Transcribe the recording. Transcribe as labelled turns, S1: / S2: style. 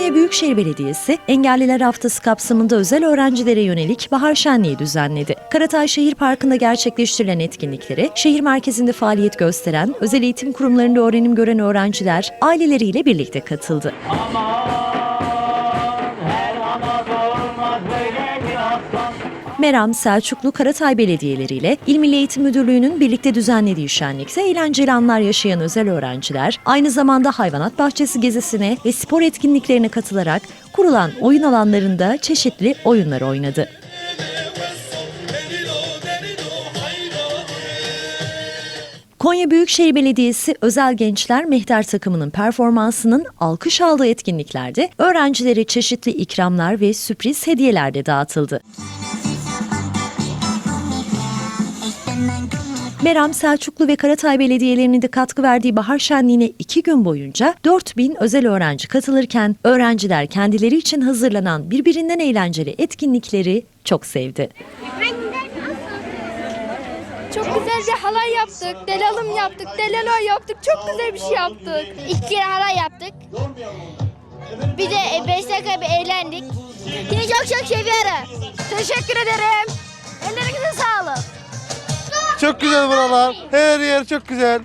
S1: Konya Büyükşehir Belediyesi Engelliler Haftası kapsamında özel öğrencilere yönelik bahar şenliği düzenledi. Karatay Şehir Parkı'nda gerçekleştirilen etkinliklere şehir merkezinde faaliyet gösteren özel eğitim kurumlarında öğrenim gören öğrenciler aileleriyle birlikte katıldı. Meram, Selçuklu, Karatay belediyeleriyle İl Milli Eğitim Müdürlüğü'nün birlikte düzenlediği şenlikte eğlenceli anlar yaşayan özel öğrenciler aynı zamanda hayvanat bahçesi gezisine ve spor etkinliklerine katılarak kurulan oyun alanlarında çeşitli oyunlar oynadı. Konya Büyükşehir Belediyesi Özel Gençler Mehter takımının performansının alkış aldığı etkinliklerde öğrencilere çeşitli ikramlar ve sürpriz hediyeler de dağıtıldı. Meram, Selçuklu ve Karatay belediyelerinin de katkı verdiği bahar şenliğine iki gün boyunca 4000 özel öğrenci katılırken öğrenciler kendileri için hazırlanan birbirinden eğlenceli etkinlikleri çok sevdi.
S2: Çok güzel bir halay yaptık, delalım yaptık, delalo yaptık. Çok güzel bir şey yaptık.
S3: İki kere halay yaptık. Bir de 5 dakika bir eğlendik. Seni çok çok seviyorum.
S2: Teşekkür ederim.
S4: Çok güzel buralar. Her yer çok güzel.